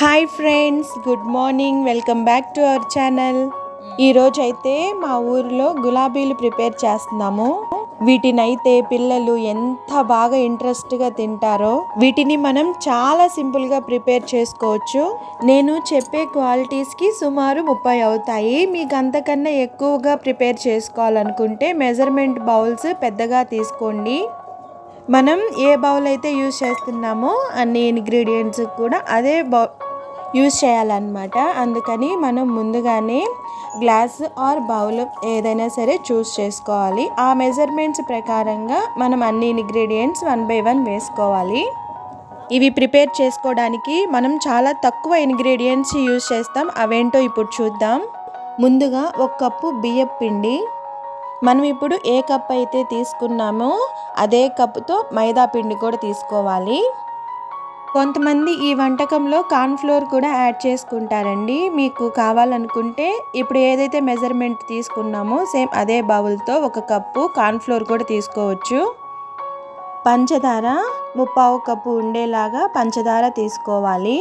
Hi friends good morning. Welcome back to our channel. ఈరోజు అయితే మా ఊరిలో గులాబీలు ప్రిపేర్ చేస్తున్నాము. వీటిని అయితే పిల్లలు ఎంత బాగా ఇంట్రెస్ట్గా తింటారో వీటిని మనం చాలా సింపుల్గా ప్రిపేర్ చేసుకోవచ్చు. నేను చెప్పే క్వాలిటీస్కి సుమారు ముప్పై అవుతాయి. మీకు అంతకన్నా ఎక్కువగా ప్రిపేర్ చేసుకోవాలనుకుంటే మెజర్మెంట్ బౌల్స్ పెద్దగా తీసుకోండి. మనం ఏ బౌల్ అయితే యూజ్ చేస్తున్నామో అన్ని ఇంగ్రీడియంట్స్ కూడా అదే బౌ యూజ్ చేయాలన్నమాట. అందుకని మనం ముందుగానే గ్లాస్ ఆర్ బౌల్ ఏదైనా సరే చూస్ చేసుకోవాలి. ఆ మెజర్మెంట్స్ ప్రకారంగా మనం అన్ని ఇంగ్రీడియంట్స్ వన్ బై వన్ వేసుకోవాలి. ఇవి ప్రిపేర్ చేసుకోవడానికి మనం చాలా తక్కువ ఇంగ్రీడియంట్స్ యూజ్ చేస్తాం. అవేంటో ఇప్పుడు చూద్దాం. ముందుగా ఒక కప్పు బియ్యం పిండి. మనం ఇప్పుడు ఏ కప్ అయితే తీసుకున్నామో అదే కప్పుతో మైదా పిండి కూడా తీసుకోవాలి. కొంతమంది ఈ వంటకంలో కార్న్ఫ్లోర్ కూడా యాడ్ చేసుకుంటారండి. మీకు కావాలనుకుంటే ఇప్పుడు ఏదైతే మెజర్మెంట్ తీసుకున్నామో సేమ్ అదే బౌల్తో ఒక కప్పు కార్న్ఫ్లోర్ కూడా తీసుకోవచ్చు. పంచదార ముప్పావు కప్పు ఉండేలాగా పంచదార తీసుకోవాలి.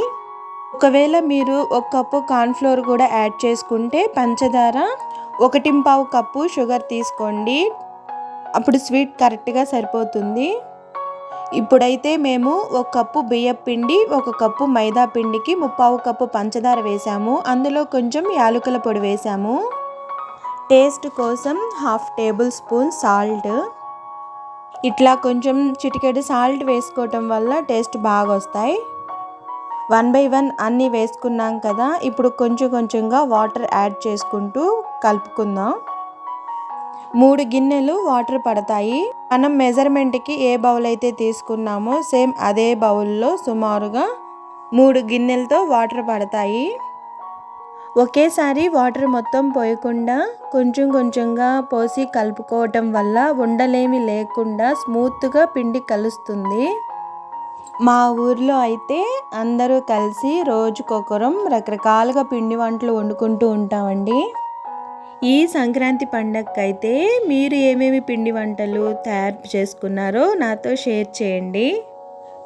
ఒకవేళ మీరు ఒక కప్పు కార్న్ఫ్లోర్ కూడా యాడ్ చేసుకుంటే పంచదార ఒకటింపావు కప్పు షుగర్ తీసుకోండి. అప్పుడు స్వీట్ కరెక్ట్గా సరిపోతుంది. ఇప్పుడైతే మేము ఒక కప్పు బియ్యం పిండి ఒక కప్పు మైదా పిండికి ముప్పావు కప్పు పంచదార వేసాము. అందులో కొంచెం యాలకుల పొడి వేసాము. టేస్ట్ కోసం హాఫ్ టేబుల్ స్పూన్ సాల్ట్. ఇట్లా కొంచెం చిటికెడు సాల్ట్ వేసుకోవటం వల్ల టేస్ట్ బాగా వస్తాయి. వన్ బై వన్ అన్నీ వేసుకున్నాం కదా ఇప్పుడు కొంచెం కొంచెంగా వాటర్ యాడ్ చేసుకుంటూ కలుపుకుందాం. మూడు గిన్నెలు వాటర్ పడతాయి. మనం మెజర్మెంట్కి ఏ బౌల్ అయితే తీసుకున్నామో సేమ్ అదే బౌల్లో సుమారుగా మూడు గిన్నెలతో వాటర్ పడతాయి. ఒకేసారి వాటర్ మొత్తం పోయకుండా కొంచెం కొంచెంగా పోసి కలుపుకోవటం వల్ల ఉండలేమి లేకుండా స్మూత్గా పిండి కలుస్తుంది. మా ఊర్లో అయితే అందరూ కలిసి రోజుకొకరం రకరకాలుగా పిండి వంటలు వండుకుంటూ ఉంటామండి. ఈ సంక్రాంతి పండగకైతే మీరు ఏమేమి పిండి వంటలు తయారు చేసుకున్నారో నాతో షేర్ చేయండి.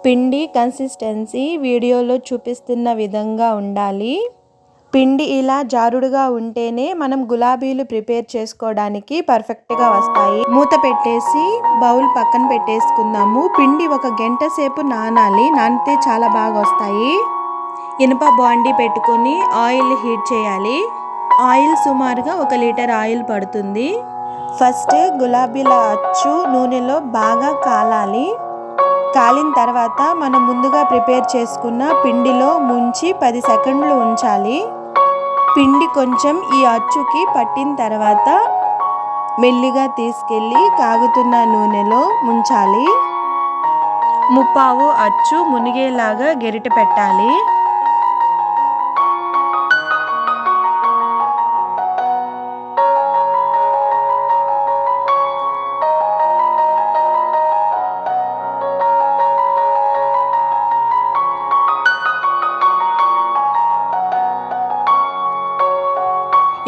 పిండి కన్సిస్టెన్సీ వీడియోలో చూపిస్తున్న విధంగా ఉండాలి. పిండి ఇలా జారుడుగా ఉంటేనే మనం గులాబీలు ప్రిపేర్ చేసుకోవడానికి పర్ఫెక్ట్గా వస్తాయి. మూత పెట్టేసి బౌల్ పక్కన పెట్టేసుకుందాము. పిండి ఒక గంట సేపు నానాలి. నానితే చాలా బాగా వస్తాయి. ఇనుప బాండి పెట్టుకొని ఆయిల్ హీట్ చేయాలి. ఆయిల్ సుమారుగా ఒక లీటర్ ఆయిల్ పడుతుంది. ఫస్ట్ గులాబీల అచ్చు నూనెలో బాగా కాలాలి. కాలిన తర్వాత మనం ముందుగా ప్రిపేర్ చేసుకున్న పిండిలో ముంచి పది సెకండ్లు ఉంచాలి. పిండి కొంచెం ఈ అచ్చుకి పట్టిన తర్వాత మెల్లిగా తీసుకెళ్ళి కాగుతున్న నూనెలో ముంచాలి. ముప్పావు అచ్చు మునిగేలాగా గెరిట పెట్టాలి.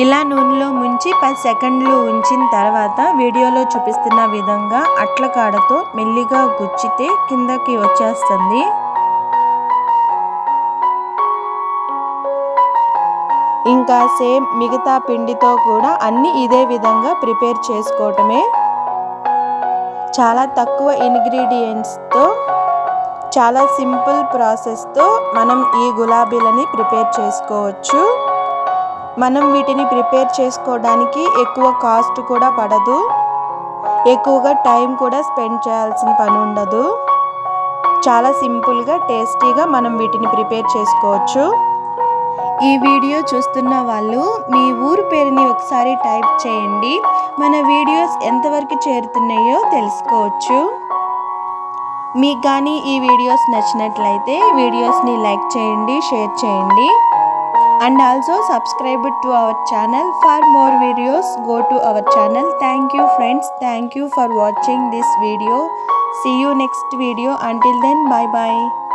ఇలా నూనెలో ముంచి పది సెకండ్లు ఉంచిన తర్వాత వీడియోలో చూపిస్తున్న విధంగా అట్ల కాడతో మెల్లిగా గుచ్చితే కిందకి వచ్చేస్తుంది. ఇంకా సేమ్ మిగతా పిండితో కూడా అన్ని ఇదే విధంగా ప్రిపేర్ చేసుకోవటమే. చాలా తక్కువ ఇంగ్రీడియంట్స్తో చాలా సింపుల్ ప్రాసెస్తో మనం ఈ గులాబీలని ప్రిపేర్ చేసుకోవచ్చు. మనం వీటిని ప్రిపేర్ చేసుకోవడానికి ఎక్కువ కాస్ట్ కూడా పడదు. ఎక్కువగా టైం కూడా స్పెండ్ చేయాల్సిన పని ఉండదు. చాలా సింపుల్గా టేస్టీగా మనం వీటిని ప్రిపేర్ చేసుకోవచ్చు. ఈ వీడియో చూస్తున్న వాళ్ళు మీ ఊరు పేరుని ఒకసారి టైప్ చేయండి. మన వీడియోస్ ఎంతవరకు చేరుతున్నాయో తెలుసుకోవచ్చు. మీకు కానీ ఈ వీడియోస్ నచ్చినట్లయితే వీడియోస్ని లైక్ చేయండి షేర్ చేయండి. And also subscribe to our channel for more videos. Go to our channel. Thank you friends. Thank you for watching this video. See you next video. Until then bye bye